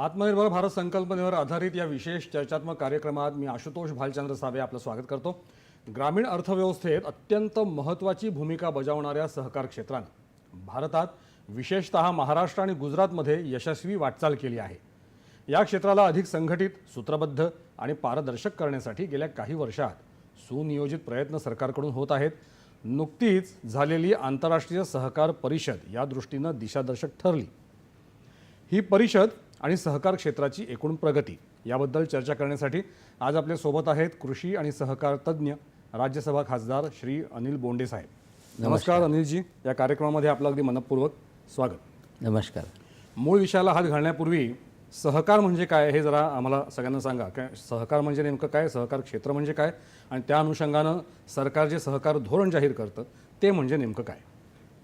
आत्मनिर्भर भारत संकल्पनेवर आधारित या विशेष चर्चात्मक कार्यक्रमात मी आशुतोष भालचंद्र सावे आपलं स्वागत करतो. ग्रामीण अर्थव्यवस्थेत अत्यंत महत्त्वाची भूमिका बजावणाऱ्या सहकार क्षेत्रानं भारतात विशेषतः महाराष्ट्र आणि गुजरातमध्ये यशस्वी वाटचाल केली आहे. या क्षेत्राला अधिक संघटित सूत्रबद्ध आणि पारदर्शक करण्यासाठी गेल्या काही वर्षात सुनियोजित प्रयत्न सरकारकडून होत आहेत. नुकतीच झालेली आंतरराष्ट्रीय सहकार परिषद या दृष्टीनं दिशादर्शक ठरली. ही परिषद आणि सहकार क्षेत्राची एकूण प्रगती. याबद्दल चर्चा करण्यासाठी आज आपल्यासोबत आहेत कृषी आणि सहकार तज्ज्ञ राज्यसभा खासदार श्री अनिल बोंडे साहेब. नमस्कार. अनिलजी. या कार्यक्रमामध्ये आपलं अगदी मनपूर्वक स्वागत. नमस्कार. मूळ विषयाला हात घालण्यापूर्वी सहकार म्हणजे काय हे जरा आम्हाला सगळ्यांना सांगा. काय सहकार म्हणजे नेमकं काय? सहकार क्षेत्र म्हणजे काय? आणि त्या अनुषंगानं सरकार जे सहकार धोरण जाहीर करतं ते म्हणजे नेमकं काय?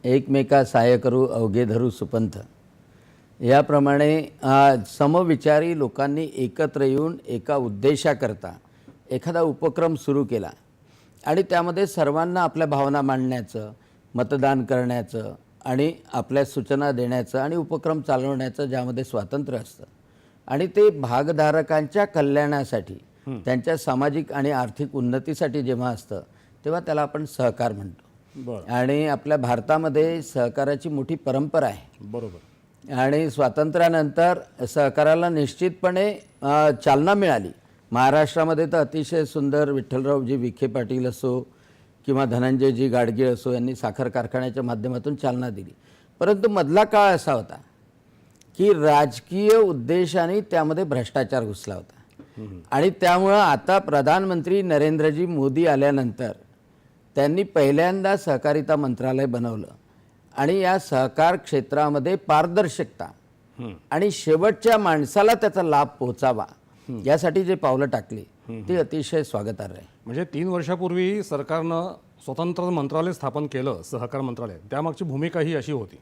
एकमेका सहाय्य करू अवघे धरू सुपंथ. याप्रमाणे समविचारी लोकांनी एकत्र येऊन एका उद्देशाकरता एखादा उपक्रम सुरू केला. आणि त्यामध्ये सर्वांना आपल्या भावना मांडण्याचं मतदान करण्याचं आणि आपल्या सूचना देण्याचं आणि उपक्रम चालवण्याचं ज्यामध्ये स्वातंत्र्य असतं. आणि ते भागधारकांच्या कल्याणासाठी त्यांच्या सामाजिक आणि आर्थिक उन्नतीसाठी जेव्हा असतं तेव्हा त्याला आपण सहकार म्हणतो. आणि आपल्या भारतामध्ये सहकाराची मोठी परंपरा आहे. बरोबर. आणि स्वातंत्र्यानंतर सहकाराला निश्चितपणे चालना मिळाली. महाराष्ट्रामध्ये तर अतिशय सुंदर विठ्ठलरावजी विखे पाटील असो किंवा धनंजयजी गाडगीळ असो यांनी साखर कारखान्याच्या माध्यमातून चालना दिली. परंतु मधला काळ असा होता की राजकीय उद्देशाने त्यामध्ये भ्रष्टाचार घुसला होता. आणि त्यामुळं आता प्रधानमंत्री नरेंद्रजी मोदी आल्यानंतर त्यांनी पहिल्यांदा सहकारिता मंत्रालय बनवलं. आणि या सहकार क्षेत्रामध्ये पारदर्शकता आणि शेवटच्या माणसाला त्याचा लाभ पोहोचावा यासाठी जे पावलं टाकली ती अतिशय स्वागतार्ह आहे. म्हणजे तीन वर्षापूर्वी सरकारनं स्वतंत्र मंत्रालय स्थापन केलं सहकार मंत्रालय. त्यामागची भूमिका ही अशी होती.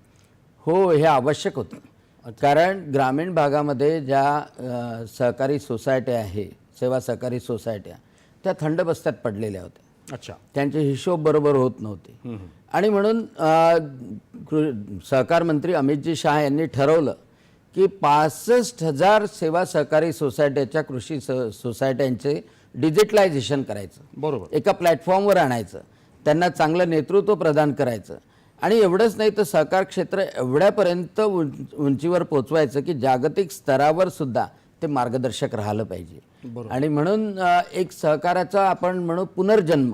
हो हे आवश्यक होतं. कारण ग्रामीण भागामध्ये ज्या सहकारी सोसायट्या आहे सेवा सहकारी सोसायट्या त्या थंड बस्त्यात पडलेल्या होत्या. अच्छा. त्यांचे हिशोब बरोबर होत नव्हते. आणि म्हणून सहकार मंत्री अमितजी शहा यांनी ठरवलं की पासष्ट हजार सेवा सहकारी सोसायट्याच्या कृषी स सोसायट्यांचे डिजिटलायझेशन करायचं. बरोबर. एका प्लॅटफॉर्मवर आणायचं. त्यांना चांगलं नेतृत्व प्रदान करायचं. आणि एवढंच नाही तर सहकार क्षेत्र एवढ्यापर्यंत उंच- उंचीवर पोचवायचं की जागतिक स्तरावर सुद्धा ते मार्गदर्शक राहिलं पाहिजे. आणि म्हणून एक सहकाराचा आपण म्हणू पुनर्जन्म.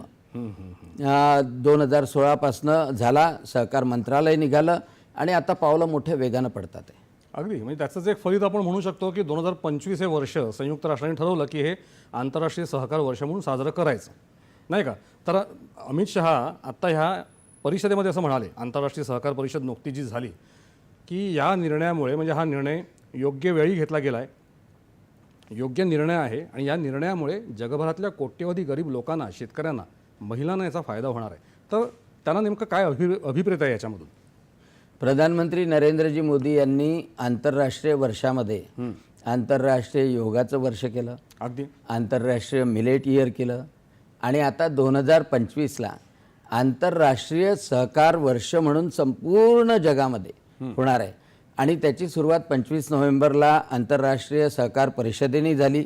दोन हजार सोळापासनं झाला सहकार मंत्रालय निघालं आणि आता पावलं मोठ्या वेगानं पडतात. आहे अगदी. म्हणजे त्याचंच एक फलित आपण म्हणू शकतो की दोन हजार पंचवीस हे वर्ष संयुक्त राष्ट्रांनी ठरवलं की हे आंतरराष्ट्रीय सहकार वर्ष म्हणून साजरं करायचं. नाही का? तर अमित शहा आत्ता ह्या परिषदेमध्ये असं म्हणाले आंतरराष्ट्रीय सहकार परिषद नुकती जी झाली की या निर्णयामुळे म्हणजे हा निर्णय योग्य वेळी घेतला गेला आहे योग्य निर्णय आहे आणि या निर्णयामुळे जगभरातल्या कोट्यवधी गरीब लोकांना शेतकऱ्यांना महिलांना याचा फायदा होणार आहे. तर त्यांना नेमकं काय अभि अभिप्रेत आहे याच्यामधून? प्रधानमंत्री नरेंद्रजी मोदी यांनी आंतरराष्ट्रीय वर्षामध्ये आंतरराष्ट्रीय योगाचं वर्ष केलं. अगदी. आंतरराष्ट्रीय मिलेट इयर केलं. आणि आता दोन हजार पंचवीसला आंतरराष्ट्रीय सहकार वर्ष म्हणून संपूर्ण जगामध्ये होणार आहे. आणि त्याची सुरुवात पंचवीस नोव्हेंबरला आंतरराष्ट्रीय सहकार परिषदेने झाली.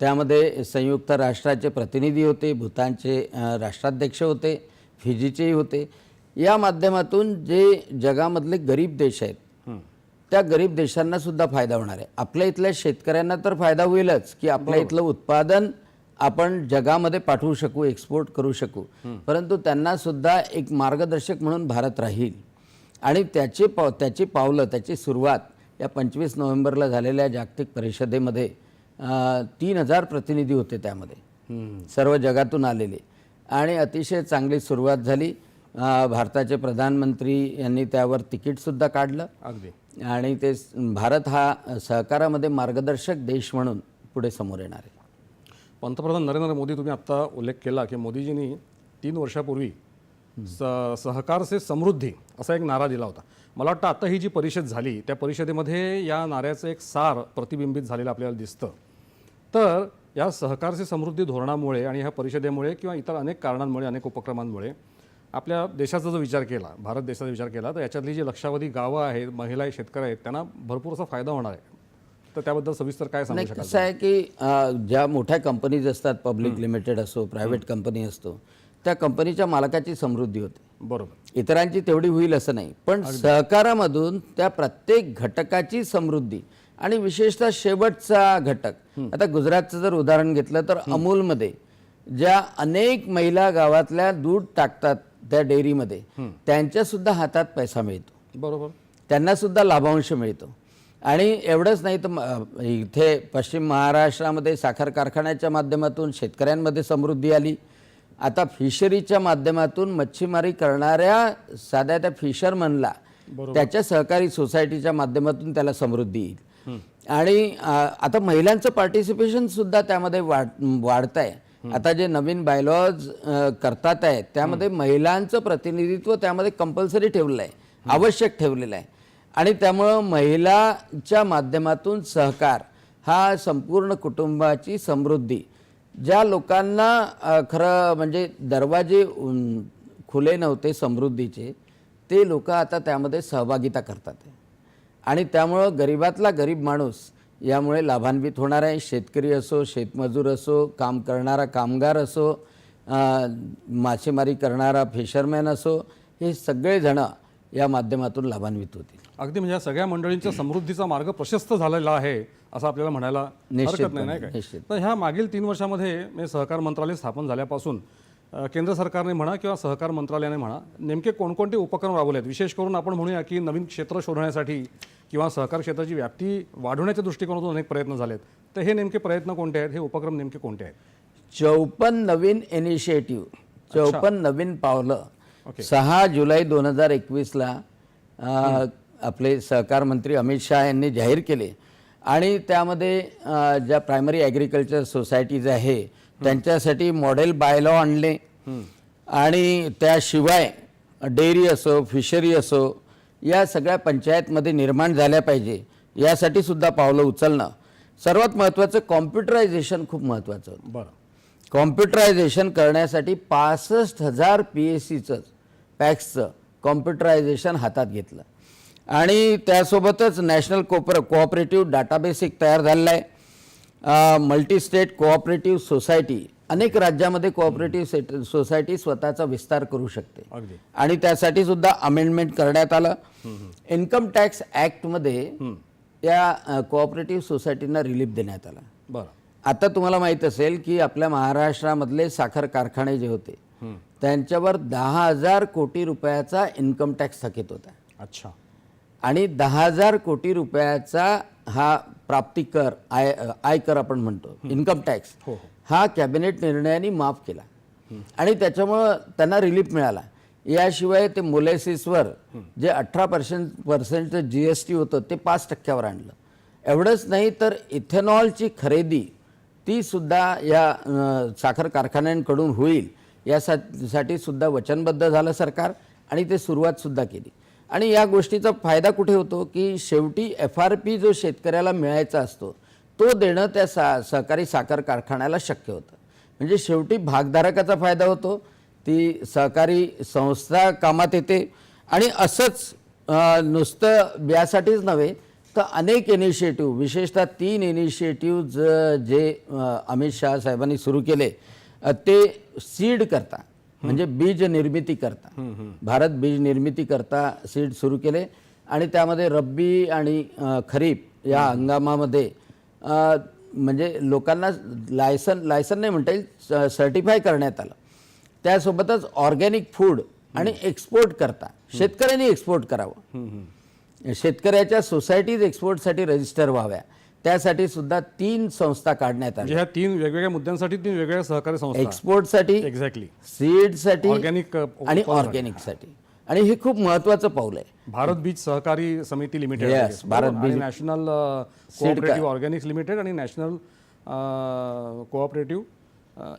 त्यामध्ये संयुक्त राष्ट्राचे प्रतिनिधी होते भूतानचे राष्ट्राध्यक्ष होते फिजीचेही होते. या माध्यमातून जे जगामधले गरीब देश आहेत त्या गरीब देशांना सुद्धा फायदा होणार आहे. आपल्या इथल्या शेतकऱ्यांना तर फायदा होईलच की आपल्या इथलं उत्पादन आपण जगामध्ये पाठवू शकू एक्सपोर्ट करू शकू. परंतु त्यांना सुद्धा एक मार्गदर्शक म्हणून भारत राहील. आणि त्याची पाव त्याची पावलं त्याची सुरुवात या पंचवीस नोव्हेंबरला झालेल्या जागतिक परिषदेमध्ये तीन हजार प्रतिनिधी होते त्यामध्ये. सर्व जगातून आलेले. आणि अतिशय चांगली सुरुवात झाली. भारताचे प्रधानमंत्री यांनी त्यावर तिकीटसुद्धा काढलं. अगदी. आणि ते भारत हा सहकारामध्ये मार्गदर्शक देश म्हणून पुढे समोर येणार आहे. पंतप्रधान नरेंद्र मोदी तुम्ही आत्ता उल्लेख केला की मोदीजींनी तीन वर्षापूर्वी स सहकार से समृद्धी असा एक नारा दिला होता. मला वाटतं आता ही जी परिषद झाली त्या परिषदेमध्ये या नाऱ्याचं एक सार प्रतिबिंबित झालेलं आपल्याला दिसतं. तर या सहकार से समृद्धी धोरणामुळे आणि ह्या परिषदेमुळे किंवा इतर अनेक कारणांमुळे अनेक उपक्रमांमुळे आपल्या देशाचा जो विचार केला भारत देशाचा विचार केला तर याच्यातली जी लक्षावधी गावं आहेत महिला शेतकरी आहेत त्यांना भरपूर असा फायदा होणार आहे. तर त्याबद्दल सविस्तर काय सांगू शकाल? कसं आहे की ज्या मोठ्या कंपनीज असतात पब्लिक लिमिटेड असो प्रायव्हेट कंपनी असतो त्या कंपनीच्या मालकाची समृद्धी होते. बरोबर. इतरांची तेवढी होईल असं नाही. पण सहकारामधून त्या प्रत्येक घटकाची समृद्धी आणि विशेषतः शेवटचा घटक. आता गुजरातचं जर उदाहरण घेतलं तर अमूलमध्ये ज्या अनेक महिला गावातल्या दूध टाकतात त्या डेअरीमध्ये त्यांच्या सुद्धा हातात पैसा मिळतो. बरोबर. त्यांना सुद्धा लाभांश मिळतो. आणि एवढंच नाही तर इथे पश्चिम महाराष्ट्रामध्ये साखर कारखान्याच्या माध्यमातून शेतकऱ्यांमध्ये समृद्धी आली. आता फिशरीच्या माध्यमातून मच्छीमारी करणाऱ्या साध्या त्या फिशरमनला त्याच्या सहकारी सोसायटीच्या माध्यमातून त्याला समृद्धी येईल. आणि आता महिलांचं पार्टिसिपेशन सुद्धा त्यामध्ये वाढ वाढत आहे आता जे नवीन बायलॉज करतात आहेत त्यामध्ये महिलांचं प्रतिनिधित्व त्यामध्ये कंपल्सरी ठेवलेलं आहे आवश्यक ठेवलेलं आहे. आणि त्यामुळं महिलाच्या माध्यमातून सहकार हा संपूर्ण कुटुंबाची समृद्धी. ज्या लोकांना खरं म्हणजे दरवाजे खुले नव्हते समृद्धीचे ते लोक आता त्यामध्ये सहभागिता करतात. आणि त्यामुळं गरिबातला गरीब माणूस यामुळे लाभान्वित होणार आहे. शेतकरी असो शेतमजूर असो काम करणारा कामगार असो मासेमारी करणारा फिशरमॅन असो हे सगळेजणं या माध्यमातून लाभान्वित होतील. अगदी म्हणजे या सगळ्या मंडळींच्या समृद्धीचा मार्ग प्रशस्त झालेला आहे असं आपल्याला म्हणायला हरकत नाही काय? निश्चित. तर ह्या मागील तीन वर्षामध्ये म्हणजे सहकार मंत्रालय स्थापन झाल्यापासून केंद्र सरकारने म्हणा किंवा सहकार मंत्रालयाने म्हणा नेमके कोणकोणते उपक्रम राबवले आहेत? विशेष करून आपण म्हणूया की नवीन क्षेत्र शोधण्यासाठी किंवा सहकार क्षेत्राची व्याप्ती वाढवण्याच्या दृष्टिकोनातून अनेक प्रयत्न झालेत. तर हे नेमके प्रयत्न कोणते आहेत? हे उपक्रम नेमके कोणते आहेत? चौपन्न नवीन इनिशिएटिव्ह चौपन्न नवीन पावलं. सहा जुलै दोन हजार एकवीसला आपले सहकार मंत्री अमित शहा यांनी जाहीर केले. आणि त्यामध्ये ज्या प्रायमरी ॲग्रिकल्चर सोसायटीज आहे त्यांच्यासाठी मॉडेल बायलॉ आणले. आणि त्याशिवाय डेअरी असो फिशरी असो या सगळ्या पंचायतमध्ये निर्माण झाल्या पाहिजे. यासाठी सुद्धा पावलं उचलणं. सर्वात महत्त्वाचं कॉम्प्युटरायझेशन खूप महत्त्वाचं होतं. बरं. कॉम्प्युटरायझेशन करण्यासाठी पासष्ट हजार पी एस सीचं पॅक्सचं कॉम्प्युटरायझेशन हातात घेतलं. आणि त्यासोबतच नॅशनल कोपर कोऑपरेटिव्ह डाटाबेस एक तयार झालेला आहे. मल्टी स्टेट कोऑपरेटिव्ह सोसायटी अनेक राज्यामध्ये कोऑपरेटिव्ह सोसायटी स्वतःचा विस्तार करू शकते. आणि त्यासाठी सुद्धा अमेंडमेंट करण्यात आलं. इन्कम टॅक्स ॲक्टमध्ये या कोऑपरेटिव्ह सोसायटींना रिलीफ देण्यात आला. बरं. आता तुम्हाला माहीत असेल की आपल्या महाराष्ट्रामधले साखर कारखाने जे होते त्यांच्यावर दहा हजार कोटी रुपयाचा इन्कम टॅक्स थकीत होता. अच्छा. आणि दहा हजार कोटी रुपयाचा हा प्राप्ती कर आय आयकर आपण म्हणतो. इन्कम टॅक्स हो हो. हा कॅबिनेट निर्णयाने माफ केला. आणि त्याच्यामुळं त्यांना रिलीफ मिळाला. याशिवाय ते मोलेसिसवर जे अठरा पर्सेंट पर्सेंटचं जी एस टी होतं ते पाच टक्क्यावर आणलं. एवढंच नाही तर इथेनॉलची खरेदी ती सुद्धा या साखर कारखान्यांकडून होईल. यासाठी साठी सुद्धा वचनबद्ध झालं सरकार आणि ते सुरुवात सुद्धा केली. आणि या गोष्टीचा फायदा कुठे होतो की शेवटी एफ आर पी जो शेतकऱ्याला मिळायचा असतो तो देणं त्या सा सहकारी साखर कारखान्याला शक्य होतं. म्हणजे शेवटी भागधारकाचा फायदा होतो ती सहकारी संस्था कामात येते आणि असंच नुसतं यासाठीच नव्हे तर अनेक इनिशिएटिव्ह विशेषतः तीन इनिशिएटिव्ह जे अमित शहा साहेबांनी सुरू केले ते सीड करता म्हणजे बीज निर्मिती करता. भारत बीज निर्मिती करता सीड सुरू केले आणि त्यामध्ये रब्बी आणि खरीप या हंगामामध्ये म्हणजे लोकांना लायसन लायसन नाही म्हणता येईल सर्टिफाय करण्यात आलं. त्यासोबतच ऑर्गॅनिक फूड आणि एक्सपोर्ट करता. शेतकऱ्यांनी एक्सपोर्ट करावं. शेतकऱ्याच्या सोसायटीज एक्सपोर्टसाठी रजिस्टर व्हाव्या. त्यासाठी सुद्धा तीन संस्था काढण्यात आल्या म्हणजे ह्या तीन वेगवेगळ्या मुद्द्यांसाठी तीन वेगवेगळ्या सहकारी संस्था. एक्सपोर्टसाठी एक्झॅक्टली सीडसाठी ऑर्गॅनिक आणि ऑर्गॅनिकसाठी आणि हे खूप महत्वाचं पाऊल आहे. भारत बीज सहकारी समिती लिमिटेड. Yes, भारत आणि नॅशनल कोऑपरेटिव्ह ऑर्गॅनिक्स लिमिटेड आणि national cooperative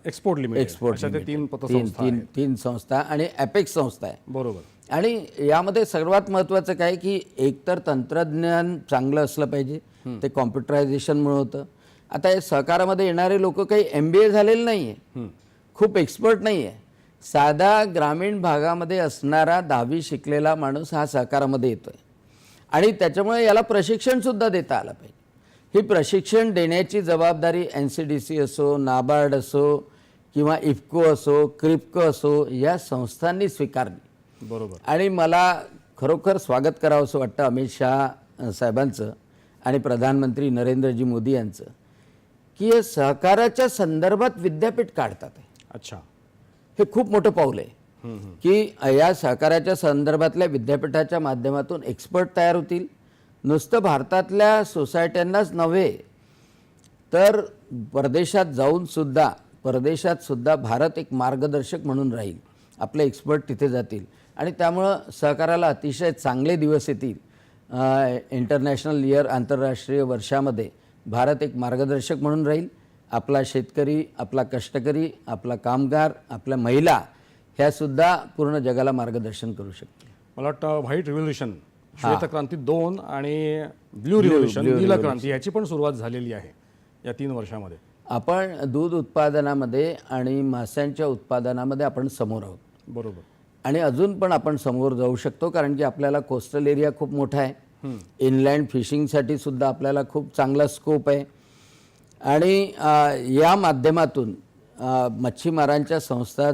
export limited export तीन तीन तीन तीन संस्था आणि अपेक्स संस्था आहे. बरोबर. आणि यामध्ये सर्वात महत्त्वाचं काय की एकतर तंत्रज्ञान चांगलं असलं पाहिजे. ते कॉम्प्युटरायझेशनमुळे होतं. आता हे सहकारामध्ये येणारे लोक काही एम बी ए झालेले नाही आहे खूप एक्सपर्ट नाही आहे साधा ग्रामीण भागामध्ये असणारा दहावी शिकलेला माणूस हा सहकारामध्ये येतोय. आणि त्याच्यामुळे याला प्रशिक्षणसुद्धा देता आलं पाहिजे. ही प्रशिक्षण देण्याची जबाबदारी एन सी डी सी असो नाबार्ड असो किंवा इफ्को असो क्रिप्को असो या संस्थांनी स्वीकारली. बरोबर. आणि मला खरोखर स्वागत करावं असं वाटतं अमित शहा साहेबांचं. आणि प्रधानमंत्री नरेंद्रजी मोदी यांचं की हे सहकाराच्या संदर्भात विद्यापीठ काढतात. अच्छा. हे खूप मोठं पाऊल आहे. की या सहकाराच्या संदर्भातल्या विद्यापीठाच्या माध्यमातून एक्सपर्ट तयार होतील. नुसतं भारतातल्या सोसायट्यांनाच नव्हे तर परदेशात जाऊन सुद्धा परदेशात सुद्धा भारत एक मार्गदर्शक म्हणून राहील. आपले एक्सपर्ट तिथे जातील. आणि त्यामुळं सहकाराला अतिशय चांगले दिवस येतील. इंटरनॅशनल इयर आंतरराष्ट्रीय वर्षामध्ये भारत एक मार्गदर्शक म्हणून राहील. आपला शेतकरी आपला कष्टकरी आपला कामगार आपल्या महिला ह्या सुद्धा पूर्ण जगाला मार्गदर्शन करू शकतील. मला वाटतं व्हाईट रिव्होल्युशन श्वेतक्रांती दोन आणि ब्ल्यू रिव्होल्युशन नील क्रांती याची पण सुरुवात झालेली आहे या तीन वर्षामध्ये. आपण दूध उत्पादनामध्ये आणि माशांच्या उत्पादनामध्ये आपण समोर आहोत. बरोबर. आणि अजून पण आपण समोर जाऊ शकतो कारण की आपल्याला कोस्टल एरिया खूप मोठा आहे. इनलँड फिशिंगसाठी सुद्धा आपल्याला खूप चांगला स्कोप आहे. आणि या माध्यमातून मच्छीमारांच्या संस्था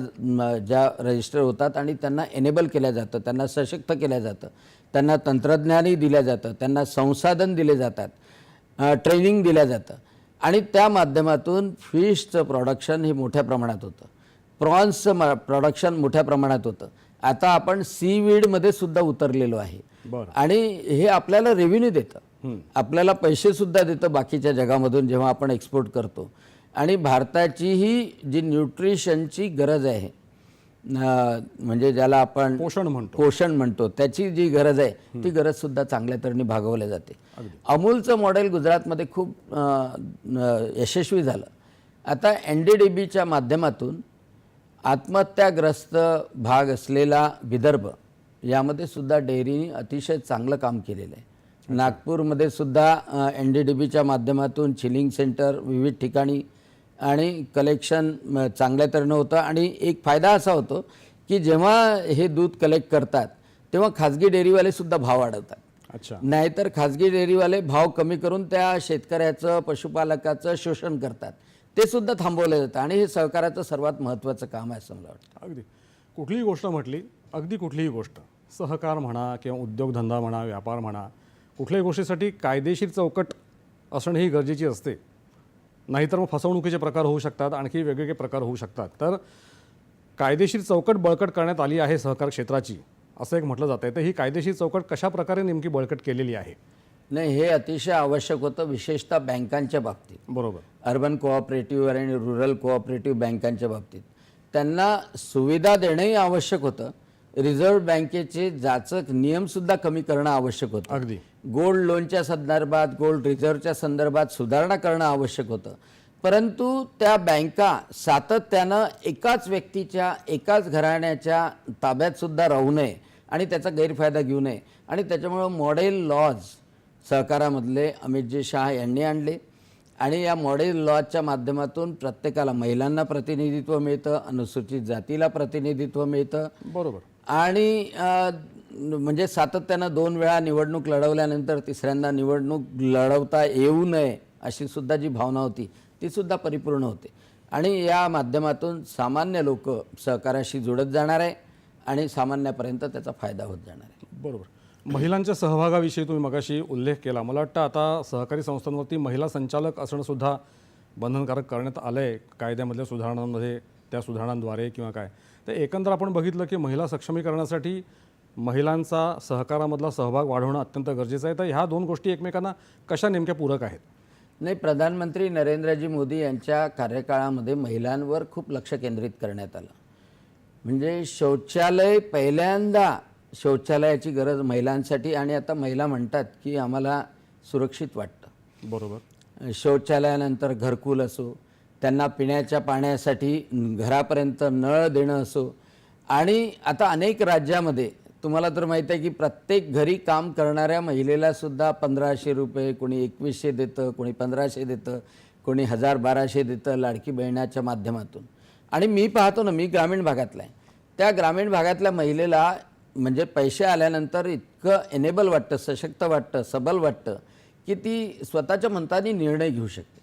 ज्या रजिस्टर होतात आणि त्यांना एनेबल केल्या जातं त्यांना सशक्त केल्या जातं त्यांना तंत्रज्ञानही दिलं जातं त्यांना संसाधन दिले जातात ट्रेनिंग दिलं जातं. आणि त्या माध्यमातून फिशचं प्रोडक्शन हे मोठ्या प्रमाणात होतं. प्रॉन्सचं म प्रोडक्शन मोठ्या प्रमाणात होतं. आता आपण सीवीडमध्ये सुद्धा उतरलेलो आहे. आणि हे आपल्याला रेव्हेन्यू देतं. आपल्याला पैसे सुद्धा देतं बाकीच्या जगामधून जेव्हा आपण एक्सपोर्ट करतो. आणि भारताची ही जी न्यूट्रिशनची गरज आहे म्हणजे ज्याला आपण पोषण म्हणतो. पोषण म्हणतो त्याची जी गरज आहे ती गरज सुद्धा चांगल्या तऱ्हेने भागवल्या जाते. अमूलचं मॉडेल गुजरातमध्ये खूप यशस्वी झालं. आता एन डी डी बीच्या माध्यमातून आत्महत्याग्रस्त भाग असलेला विदर्भ यामध्ये सुद्धा डेअरीने अतिशय चांगलं काम केलेलं आहे. नागपूरमध्ये सुद्धा एन डी डी बीच्या माध्यमातून चिलिंग सेंटर विविध ठिकाणी आणि कलेक्शन चांगल्या तऱ्हेनं होतं. आणि एक फायदा असा होतो की जेव्हा हे दूध कलेक्ट करतात तेव्हा खाजगी डेअरीवाले सुद्धा भाव वाढवतात. अच्छा. नाहीतर खाजगी डेअरीवाले भाव कमी करून त्या शेतकऱ्याचं पशुपालकाचं शोषण करतात. ते सुद्धा थांबवलं जातं आणि हे सहकाराचं सर्वात महत्त्वाचं काम आहे असं मला वाटतं. अगदी. कुठलीही गोष्ट म्हटली अगदी कुठलीही गोष्ट सहकार म्हणा किंवा उद्योगधंदा म्हणा व्यापार म्हणा कुठल्याही गोष्टीसाठी कायदेशीर चौकट असणं ही गरजेची असते. नाहीतर मग फसवणुकीचे प्रकार होऊ शकतात आणखी वेगवेगळे प्रकार होऊ शकतात. तर कायदेशीर चौकट बळकट करण्यात आली आहे सहकार क्षेत्राची असं एक म्हटलं जातं तर ही कायदेशीर चौकट कशा प्रकारे नेमकी बळकट केलेली आहे? नाही हे अतिशय आवश्यक होतं विशेषतः बँकांच्या बाबतीत. बरोबर. अर्बन कोऑपरेटिव्ह आणि रुरल कोऑपरेटिव्ह बँकांच्या बाबतीत. त्यांना सुविधा देणंही आवश्यक होतं. रिझर्व्ह बँकेचे जाचक नियमसुद्धा कमी करणं आवश्यक होतं. अगदी. गोल्ड लोनच्या संदर्भात गोल्ड रिझर्वच्या संदर्भात सुधारणा करणं आवश्यक होतं. परंतु त्या बँका सातत्यानं एकाच व्यक्तीच्या एकाच घराण्याच्या ताब्यात सुद्धा राहू नये आणि त्याचा गैरफायदा घेऊ नये. आणि त्याच्यामुळं मॉडेल लॉज सहकारामधले अमितजी शहा यांनी आणले. आणि या मॉडेल लॉजच्या माध्यमातून प्रत्येकाला महिलांना प्रतिनिधित्व मिळतं अनुसूचित जातीला प्रतिनिधित्व मिळतं. बरोबर. आणि म्हणजे सातत्यानं दोन वेळा निवडणूक लढवल्यानंतर तिसऱ्यांदा निवडणूक लढवता येऊ नये अशी सुद्धा जी भावना होती ती सुद्धा परिपूर्ण होते. आणि या माध्यमातून सामान्य लोक सहकाराशी जुळत जाणार आहे आणि सामान्यापर्यंत त्याचा फायदा होत जाणार आहे. बरोबर. महिलांच्या सहभागाविषयी तुम्ही मगाशी उल्लेख केला. मला वाटतं आता सहकारी संस्थांवरती महिला संचालक असणं सुद्धा बंधनकारक करण्यात आलं आहे कायद्यामधल्या सुधारणांमध्ये त्या सुधारणांद्वारे किंवा काय. तर एकंदर आपण बघितलं की महिला सक्षमीकरणासाठी महिलांचा सहकारामधला सहभाग वाढवणं अत्यंत गरजेचं आहे. तर ह्या दोन गोष्टी एकमेकांना कशा नेमक्या पूरक आहेत? नाही प्रधानमंत्री नरेंद्रजी मोदी यांच्या कार्यकाळामध्ये महिलांवर खूप लक्ष केंद्रित करण्यात आलं. म्हणजे शौचालय पहिल्यांदा शौचालयाची गरज महिलांसाठी आणि आता महिला म्हणतात की आम्हाला सुरक्षित वाटतं. बरोबर. शौचालयानंतर घरकुल असो त्यांना पिण्याच्या पाण्यासाठी घरापर्यंत नळ देणं असो आणि आता अनेक राज्यामध्ये तुम्हाला तर माहीत आहे की प्रत्येक घरी काम करणाऱ्या महिलेला सुद्धा पंधराशे रुपये कोणी एकवीसशे देतं कोणी पंधराशे देतं कोणी हजार बाराशे देतं लाडकी बहिणाच्या माध्यमातून. आणि मी पाहतो ना मी ग्रामीण भागातला आहे. त्या ग्रामीण भागातल्या महिलेला म्हणजे पैसे आल्यानंतर इतकं एनेबल वाटतं सशक्त वाटतं सबल वाटतं की ती स्वतःच्या मताने निर्णय घेऊ शकते.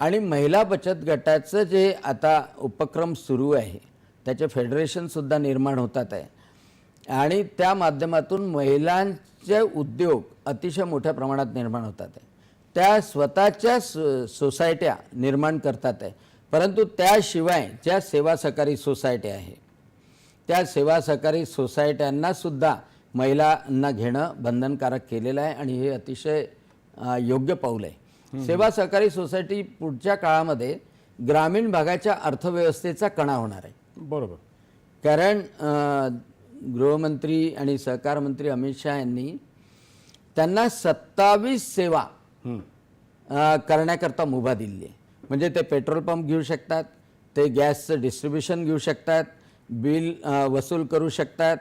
आणि महिला बचत गटाचं जे आता उपक्रम सुरू आहे त्याचे फेडरेशनसुद्धा निर्माण होतात आहे. आणि त्या माध्यमातून महिलांचे उद्योग अतिशय मोठ्या प्रमाणात निर्माण होतात आहे. त्या स्वतःच्या सो सोसायट्या निर्माण करतात आहे. परंतु त्याशिवाय ज्या सेवा सहकारी सोसायट्या आहे त्या सेवा सहकारी सोसायट्यांना सुद्धा महिलांना घेणं बंधनकारक केलेलं आहे आणि हे अतिशय योग्य पाऊल आहे. सेवा सहकारी सोसायटी पुढच्या काळामध्ये ग्रामीण भागाच्या अर्थव्यवस्थेचा कणा होणार आहे. बरोबर. कारण गृहमंत्री आणि सहकार मंत्री अमित शहा यांनी त्यांना सत्तावीस सेवा करण्याकरता मुभा दिली आहे. म्हणजे ते पेट्रोल पंप घेऊ शकतात ते गॅसचं डिस्ट्रीब्युशन घेऊ शकतात बिल वसूल करू शकतात.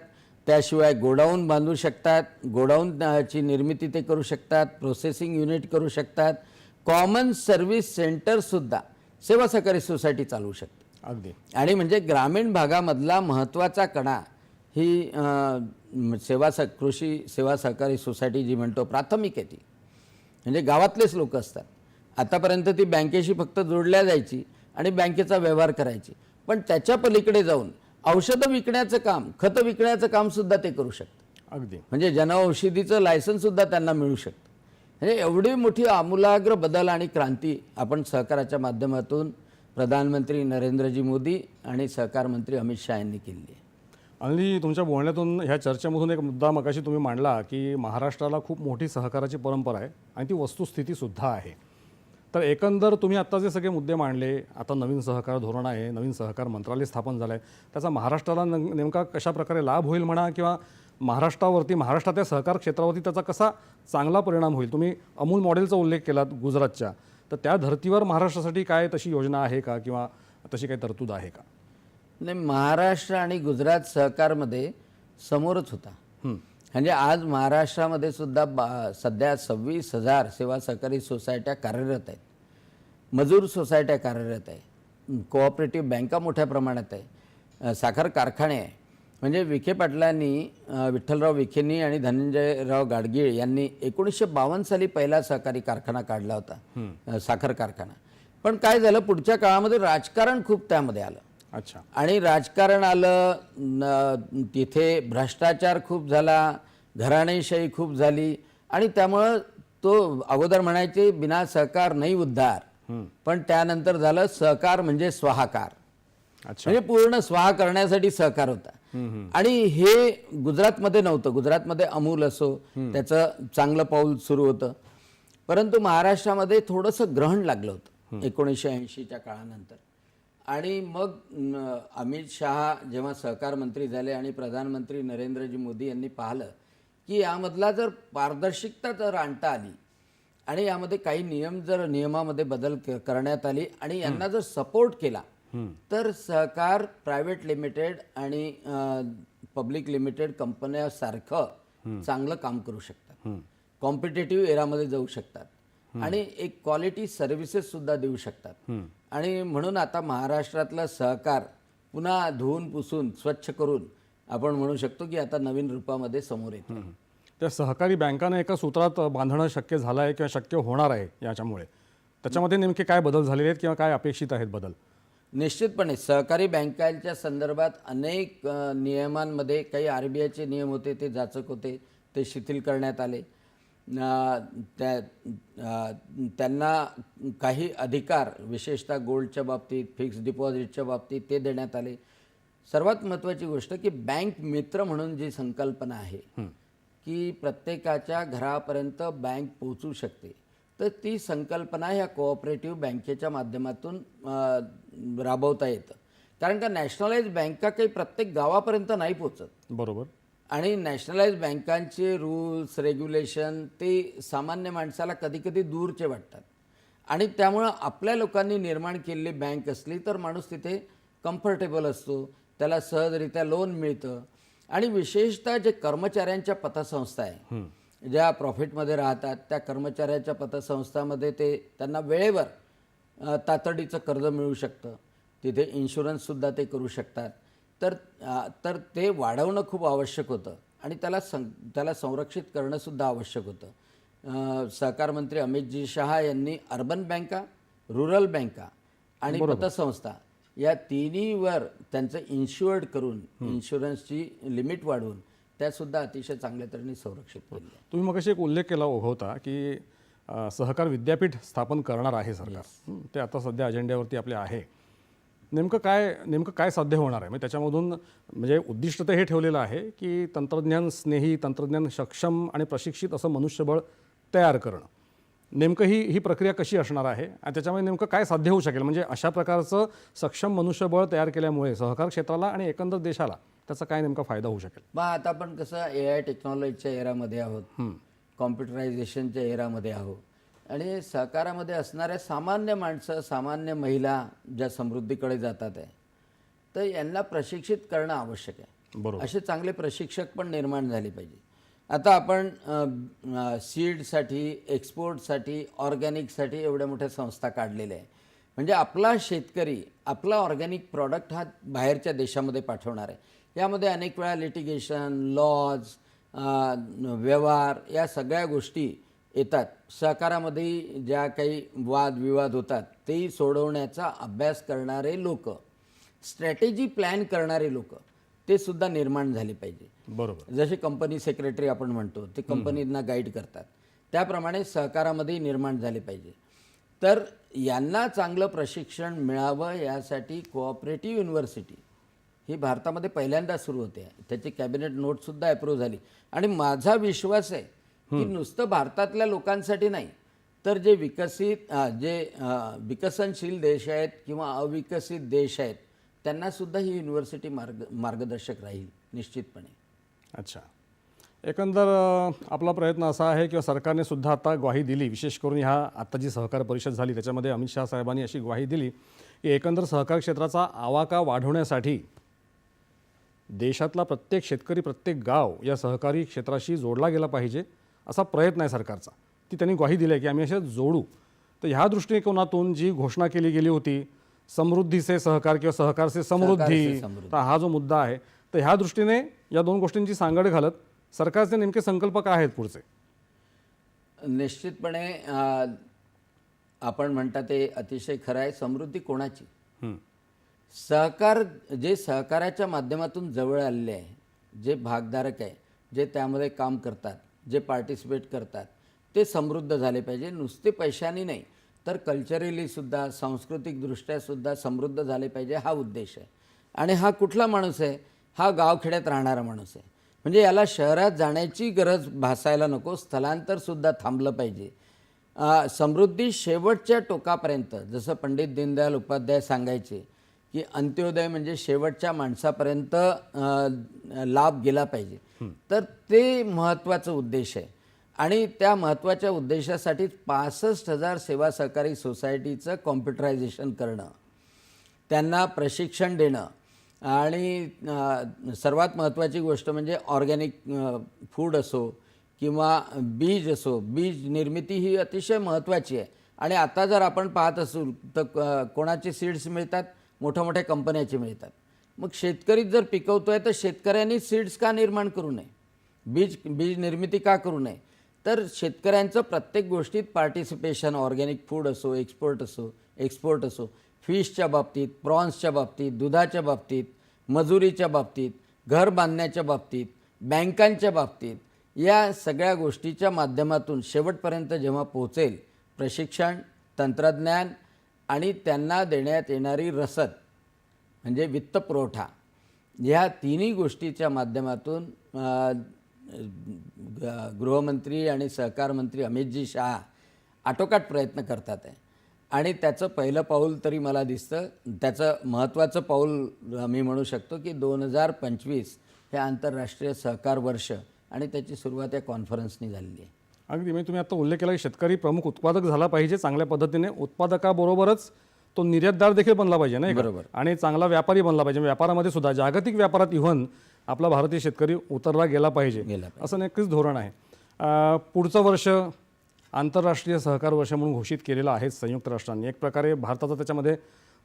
त्याशिवाय गोडाऊन बांधू शकतात. गोडाऊनची निर्मिती ते करू शकतात. प्रोसेसिंग युनिट करू शकतात. कॉमन सर्व्हिस सेंटरसुद्धा सेवा सहकारी सोसायटी चालवू शकते. अगदी. आणि म्हणजे ग्रामीण भागामधला महत्त्वाचा कणा ही सेवा स कृषी सेवा सहकारी सोसायटी जी म्हणतो प्राथमिक आहे ती. म्हणजे गावातलेच लोक असतात. आतापर्यंत ती बँकेशी फक्त जोडल्या जायची आणि बँकेचा व्यवहार करायची. पण त्याच्या पलीकडे जाऊन औषधं विकण्याचं काम खतं विकण्याचं कामसुद्धा ते करू शकतात अगदी. म्हणजे जनऔषधीचं लायसन्ससुद्धा त्यांना मिळू शकतं. म्हणजे एवढी मोठी आमूलाग्र बदल आणि क्रांती आपण सहकाराच्या माध्यमातून प्रधानमंत्री नरेंद्रजी मोदी आणि सहकार मंत्री अमित शहा यांनी केली आहे. आणि तुमच्या बोलण्यातून ह्या चर्चेमधून एक मुद्दा मगाशी तुम्ही मांडला की महाराष्ट्राला खूप मोठी सहकाराची परंपरा आहे आणि ती वस्तुस्थितीसुद्धा आहे. तर एकंदर तुम्ही आत्ता जे सगळे मुद्दे मांडले आता नवीन सहकार धोरण आहे नवीन सहकार मंत्रालय स्थापन झालं आहे त्याचा महाराष्ट्राला नेमका कशा प्रकारे लाभ होईल म्हणा किंवा महाराष्ट्रावरती महाराष्ट्राच्या सहकार क्षेत्रावरती त्याचा कसा चांगला परिणाम होईल? तुम्ही अमूल मॉडेलचा उल्लेख केलात गुजरातच्या. तर त्या धर्तीवर महाराष्ट्रासाठी काय तशी योजना आहे का किंवा तशी काही तरतूद आहे का? नाही महाराष्ट्र आणि गुजरात सहकारमध्ये समोरच होता. म्हणजे आज महाराष्ट्रामध्ये सुद्धा बा सध्या सव्वीस हजार सेवा सहकारी सोसायट्या कार्यरत आहेत. मजूर सोसायट्या कार्यरत आहे कोऑपरेटिव्ह बँका मोठ्या प्रमाणात आहे साखर कारखाने आहे म्हणजे विखे पाटलांनी विठ्ठलराव विखेंनी आणि धनंजयराव गाडगीळ यांनी एकोणीसशे बावन्न साली पहिला सहकारी कारखाना काढला होता. साखर कारखाना. पण काय झालं पुढच्या काळामध्ये राजकारण खूप त्यामध्ये आलं. अच्छा. आणि राजकारण आलं तिथे भ्रष्टाचार खूप झाला घराणेशाही खूप झाली. आणि त्यामुळं तो अगोदर म्हणायचे बिना सहकार नाही उद्धार. पण त्यानंतर झालं सहकार म्हणजे स्वाहाकार. अच्छा. म्हणजे पूर्ण स्वाहा करण्यासाठी सहकार होता. आणि हे गुजरातमध्ये नव्हतं. गुजरातमध्ये अमूल असो त्याचं चांगलं पाऊल सुरू होतं. परंतु महाराष्ट्रामध्ये थोडंसं ग्रहण लागलं होतं एकोणीसशे ऐंशीच्या काळानंतर. आणि मग अमित शहा जेव्हा सहकार मंत्री झाले आणि प्रधानमंत्री नरेंद्रजी मोदी यांनी पाहिलं की यामधला जर पारदर्शकता जर आणता आली आणि यामध्ये काही नियम जर नियमामध्ये बदल करण्यात आली आणि यांना जर सपोर्ट केला तर सहकार प्रायव्हेट लिमिटेड आणि पब्लिक लिमिटेड कंपन्यासारखं चांगलं काम करू शकतात. कॉम्पिटेटिव्ह एरामध्ये जाऊ शकतात. आणि एक क्वालिटी सर्व्हिसेस सुद्धा देऊ शकतात. आणि म्हणून आता महाराष्ट्रातलं सहकार पुन्हा धुवून पुसून स्वच्छ करून आपण म्हणू शकतो की आता नवीन रूपामध्ये समोर येतो त्या सहकारी बँकांना एका सूत्रात बांधणं शक्य झालं आहे किंवा शक्य होणार आहे याच्यामुळे. त्याच्यामध्ये नेमके काय बदल झालेले आहेत किंवा काय अपेक्षित आहेत बदल? निश्चितपणे सहकारी बँकांच्या संदर्भात अनेक नियमांमध्ये काही आर बी आयचे नियम होते ते जाचक होते ते शिथिल करण्यात आले. त्या त्यांना काही अधिकार विशेषतः गोल्डच्या बाबतीत फिक्स डिपॉझिटच्या बाबतीत ते देण्यात आले. सर्वात महत्त्वाची गोष्ट की बँक मित्र म्हणून जी संकल्पना आहे की प्रत्येकाच्या घरापर्यंत बँक पोहोचू शकते. तर ती संकल्पना ह्या कोऑपरेटिव्ह बँकेच्या माध्यमातून राबवता येतं. कारण का नॅशनलाइज बँका काही प्रत्येक गावापर्यंत नाही पोचत बरोबर. आणि नॅशनलाइज बँकांचे रूल्स रेग्युलेशन ते सामान्य माणसाला कधीकधी दूरचे वाटतात. आणि त्यामुळं आपल्या लोकांनी निर्माण केलेली बँक असली तर माणूस तिथे कम्फर्टेबल असतो त्याला सहजरित्या लोन मिळतं. आणि विशेषतः जे कर्मचाऱ्यांच्या पतसंस्था आहे ज्या प्रॉफिटमध्ये राहतात त्या कर्मचाऱ्याच्या पतसंस्थामध्ये ते त्यांना वेळेवर तातडीचं कर्ज मिळू शकतं. तिथे इन्शुरन्ससुद्धा ते करू शकतात. तर तर ते वाढवणं खूप आवश्यक होतं आणि त्याला सं त्याला संरक्षित करणंसुद्धा आवश्यक होतं. सहकार मंत्री अमितजी शहा यांनी अर्बन बँका रुरल बँका आणि पतसंस्था या तिन्हीवर त्यांचं इन्शुअर्ड करून इन्शुरन्सची लिमिट वाढवून त्यासुद्धा अतिशय चांगल्या तऱ्हेने संरक्षित केली आहे तुम्ही मग एक उल्लेख केला ओघवता की सहकार विद्यापीठ स्थापन करणार आहे सरकार. ते आता सध्या अजेंड्यावरती आपले आहे. नेमकं काय नेमकं काय साध्य होणार आहे? म्हणजे त्याच्यामधून म्हणजे उद्दिष्ट तर हे ठेवलेलं आहे की तंत्रज्ञान स्नेही तंत्रज्ञान सक्षम आणि प्रशिक्षित असं मनुष्यबळ तयार करणं. नेमकं ही ही प्रक्रिया कशी असणार आहे? आणि त्याच्यामध्ये नेमकं काय साध्य होऊ शकेल? म्हणजे अशा प्रकारचं सक्षम मनुष्यबळ तयार केल्यामुळे सहकार क्षेत्राला आणि एकंदर देशाला त्याचा काय नेमका फायदा होऊ शकेल? मग आता आपण कसं ए आय टेक्नॉलॉजीच्या एरामध्ये आहोत. कॉम्प्युटरायझेशनच्या एरामध्ये आहोत. आणि सहकारामध्ये असणाऱ्या सामान्य माणसं सामान्य महिला ज्या समृद्धीकडे जातात आहे तर यांना प्रशिक्षित करणं आवश्यक आहे. बरोबर. असे चांगले प्रशिक्षक पण निर्माण झाले पाहिजे. आता आपण सीडसाठी एक्सपोर्टसाठी ऑर्गॅनिकसाठी एवढ्या मोठ्या संस्था काढलेल्या आहे म्हणजे आपला शेतकरी आपला ऑर्गॅनिक प्रॉडक्ट हा बाहेरच्या देशामध्ये पाठवणार आहे. यामध्ये अनेक वेळा लिटिगेशन लॉज व्यवहार या सगळ्या गोष्टी येतात. सहकारामध्ये ज्या काही वादविवाद होतात तेही सोडवण्याचा अभ्यास करणारे लोक स्ट्रॅटेजी प्लॅन करणारे लोक ते सुद्धा निर्माण झाले पाहिजे. बरोबर. जसे कंपनी सेक्रेटरी आपण म्हणतो ते कंपनींना गाईड करतात. त्याप्रमाणे सहकारामध्ये निर्माण झाले पाहिजे. तर यांना चांगलं प्रशिक्षण मिळावं यासाठी कोऑपरेटिव्ह युनिव्हर्सिटी ही भारतामध्ये पहिल्यांदा सुरू होते. त्याची कॅबिनेट नोटसुद्धा अप्रूव्ह झाली. आणि माझा विश्वास आहे की नुसतं भारतातल्या लोकांसाठी नाही तर जे विकसित जे विकसनशील देश आहेत किंवा अविकसित देश आहेत त्यांना सुद्धा ही युनिव्हर्सिटी मार्ग मार्गदर्शक राहील निश्चितपणे. अच्छा. एकंदर आपला प्रयत्न असा आहे किंवा सरकारने सुद्धा आता ग्वाही दिली विशेष करून ह्या आता जी सहकार परिषद झाली त्याच्यामध्ये अमित शहा साहेबांनी अशी ग्वाही दिली की एकंदर सहकार क्षेत्राचा आवाका वाढवण्यासाठी देशातला प्रत्येक शेतकरी प्रत्येक गाव या सहकारी क्षेत्राशी जोडला गेला पाहिजे. असा प्रयत्न आहे सरकारचा. ती त्यांनी ग्वाही दिली आहे की आम्ही असे जोडू. तर ह्या दृष्टिकोनातून जी घोषणा केली गेली होती समृद्धीचे सहकार किंवा सहकार से समृद्धी. तर हा जो मुद्दा आहे तर ह्या दृष्टीने या दोन गोष्टींची सांगड घालत सरकारचे नेमके संकल्प काय आहेत पुढचे? निश्चितपणे आपण म्हणता ते अतिशय खरं आहे. समृद्धी कोणाची. सहकार जे सहकाराच्या माध्यमातून जवळ आलेले आहे जे भागधारक आहे जे त्यामध्ये काम करतात जे पार्टिसिपेट करतात ते समृद्ध झाले पाहिजे. नुसते पैशाने नाही तर कल्चरलीसुद्धा सांस्कृतिकदृष्ट्यासुद्धा समृद्ध झाले पाहिजे हा उद्देश आहे. आणि हा कुठला माणूस आहे? हा गावखेड्यात राहणारा माणूस आहे. म्हणजे याला शहरात जाण्याची गरज भासायला नको स्थलांतरसुद्धा थांबलं पाहिजे. समृद्धी शेवटच्या टोकापर्यंत जसं पंडित दीनदयाल उपाध्याय सांगायचे की अंत्योदय म्हणजे शेवटच्या माणसापर्यंत लाभ गेला पाहिजे. तर ते महत्त्वाचं उद्देश आहे. आणि त्या महत्त्वाच्या उद्देशासाठीच पासष्ट हजार सेवा सहकारी सोसायटीचं कॉम्प्युटरायझेशन करणं त्यांना प्रशिक्षण देणं आणि सर्वात महत्त्वाची गोष्ट म्हणजे ऑर्गॅनिक फूड असो किंवा बीज असो बीज निर्मिती ही अतिशय महत्त्वाची आहे. आणि आता जर आपण पाहत असू तर कोणाचे सीड्स मिळतात? मोठ्या मोठ्या कंपन्याचे मिळतात. मग शेतकरीच जर पिकवतो आहे तर शेतकऱ्यांनी सीड्स का निर्माण करू नये? बीज बीज निर्मिती का करू नये? तर शेतकऱ्यांचं प्रत्येक गोष्टीत पार्टिसिपेशन ऑर्गॅनिक फूड असो एक्सपोर्ट असो एक्सपोर्ट असो फिशच्या बाबतीत प्रॉन्सच्या बाबतीत दुधाच्या बाबतीत मजुरीच्या बाबतीत घर बांधण्याच्या बाबतीत बँकांच्या बाबतीत या सगळ्या गोष्टीच्या माध्यमातून शेवटपर्यंत जेव्हा पोहोचेल प्रशिक्षण तंत्रज्ञान आणि त्यांना देण्यात येणारी रसद म्हणजे वित्तपुरवठा ह्या तिन्ही गोष्टीच्या माध्यमातून ग- गृहमंत्री आणि सहकारमंत्री अमितजी शहा आटोकाट प्रयत्न करतात आहे. आणि त्याचं पहिलं पाऊल तरी मला दिसतं त्याचं महत्त्वाचं पाऊल आम्ही मी म्हणू शकतो की दोन हजार पंचवीस हे आंतरराष्ट्रीय सहकार वर्ष आणि त्याची सुरुवात या कॉन्फरन्सनी झालेली आहे. अगदी म्हणजे तुम्ही आता उल्लेख केला की शेतकरी प्रमुख उत्पादक झाला पाहिजे चांगल्या पद्धतीने. उत्पादकाबरोबरच तो निर्यातदार देखील बनला पाहिजे नाही? बरोबर. आणि चांगला व्यापारी बनला पाहिजे. व्यापारामध्ये सुद्धा जागतिक व्यापारात इव्हन आपला भारतीय शेतकरी उतरला गेला पाहिजे. गेला असं नक्कीच धोरण आहे. अं, पुढचं वर्ष आंतरराष्ट्रीय सहकार वर्ष म्हणून घोषित केलेलं आहे संयुक्त राष्ट्रांनी. एक प्रकारे भारताचं त्याच्यामध्ये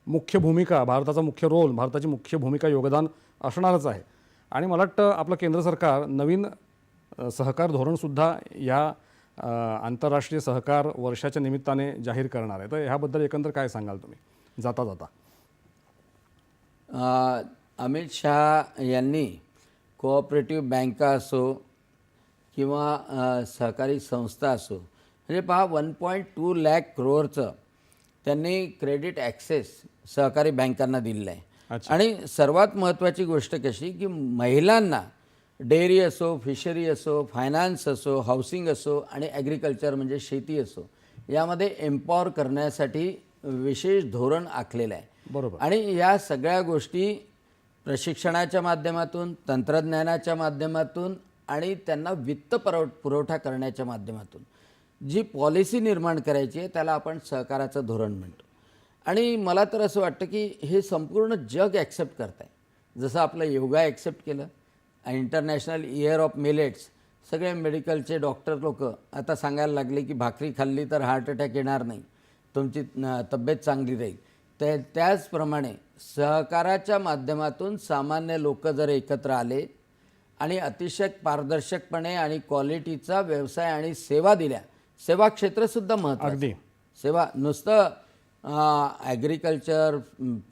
मुख्य भूमिका भारताचा मुख्य रोल भारताची मुख्य भूमिका योगदान असणारच आहे. आणि मला वाटतं आपलं केंद्र सरकार नवीन अ, सहकार धोरणसुद्धा या आंतरराष्ट्रीय सहकार वर्षाच्या निमित्ताने जाहीर करणार आहे. तर ह्याबद्दल एकंदर काय सांगाल तुम्ही? जाता जाता. अमित शहा यांनी कोऑपरेटिव्ह बँका असो किंवा सहकारी संस्था असो म्हणजे पहा वन पॉईंट टू लॅक क्रोअरचं त्यांनी क्रेडिट ॲक्सेस सहकारी बँकांना दिलेलं आहे. आणि सर्वात महत्त्वाची गोष्ट कशी की महिलांना डेअरी असो फिशरी असो फायनान्स असो हाऊसिंग असो आणि ॲग्रिकल्चर म्हणजे शेती असो यामध्ये एम्पॉवर करण्यासाठी विशेष धोरण आखलेलं आहे. बरोबर. आणि या सगळ्या गोष्टी प्रशिक्षणाच्या माध्यमातून तंत्रज्ञानाच्या माध्यमातून आणि त्यांना वित्त परव पुरवठा करण्याच्या माध्यमातून. जी पॉलिसी निर्माण करायची आहे त्याला आपण सहकाराचं धोरण म्हणतो. आणि मला तर असं वाटतं की हे संपूर्ण जग ॲक्सेप्ट करत आहे जसं आपलं योगा ॲक्सेप्ट केलं इंटरनॅशनल इयर ऑफ मिलेट्स. सगळे मेडिकलचे डॉक्टर लोक आता सांगायला लागले की भाकरी खाल्ली तर हार्ट अटॅक येणार नाही. तुमची तब्येत चांगली राहील. त्या त्याचप्रमाणे सहकाराच्या माध्यमातून सामान्य लोक जर एकत्र आले आणि अतिशय पारदर्शकपणे आणि क्वालिटीचा व्यवसाय आणि सेवा दिल्या सेवा क्षेत्रसुद्धा महत्त्वाचं अगदी. सेवा नुसतं ॲग्रिकल्चर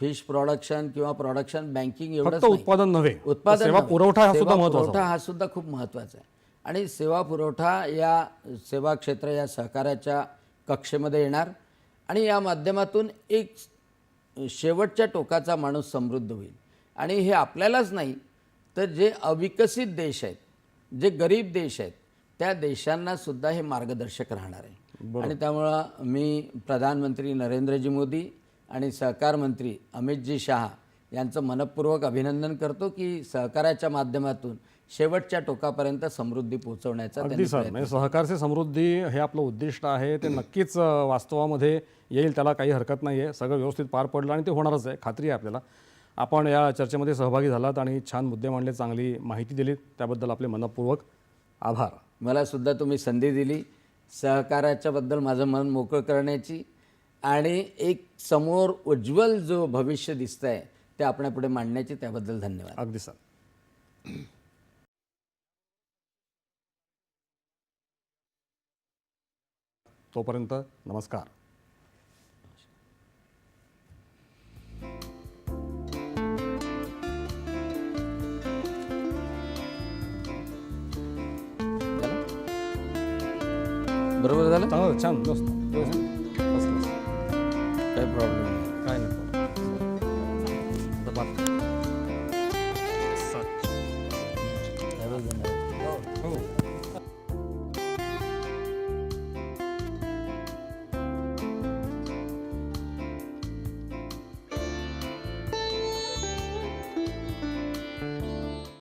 फिश प्रोडक्शन किंवा प्रोडक्शन बँकिंग नाही. उत्पादन नव्हे उत्पादन. पुरवठा हा सुद्धा पुरवठा हा सुद्धा खूप महत्त्वाचा आहे. आणि सेवा पुरवठा या सेवा क्षेत्र या सहकार्याच्या कक्षेमध्ये येणार आणि या माध्यमातून एक शेवटच्या टोकाचा माणूस समृद्ध होईल. आणि हे आपल्यालाच नाही तर जे अविकसित देश आहेत जे गरीब देश आहेत त्या देशांना सुद्धा हे मार्गदर्शक राहणार आहे. आणि त्यामुळं मी प्रधानमंत्री नरेंद्रजी मोदी आणि सहकार मंत्री अमितजी शहा यांचं मनपूर्वक अभिनंदन करतो की सहकाराच्या माध्यमातून शेवटच्या टोकापर्यंत समृद्धी पोहोचवण्याचा अगदी सर. म्हणजे सहकारची समृद्धी हे आपलं उद्दिष्ट आहे. ते नक्कीच वास्तवामध्ये येईल त्याला काही हरकत नाही आहे सगळं व्यवस्थित पार पडलं आणि ते होणारच आहे. खात्री आहे आपल्याला. आपण या चर्चेमध्ये सहभागी झालात आणि छान मुद्दे मांडले चांगली माहिती दिलीत. त्याबद्दल आपले मनपूर्वक आभार. मला सुद्धा तुम्ही संधी दिली. सहकाराच्याबद्दल माझं मन मोकळं करण्याची आणि एक समोर उज्ज्वल जो भविष्य दिसतं आहे ते आपल्यापुढे मांडण्याची त्याबद्दल धन्यवाद. अगदी सर. तोपर्यंत नमस्कार. बरोबर झालं चांगलं छान व्यवस्थित व्यवस्थित First class. काही प्रॉब्लेम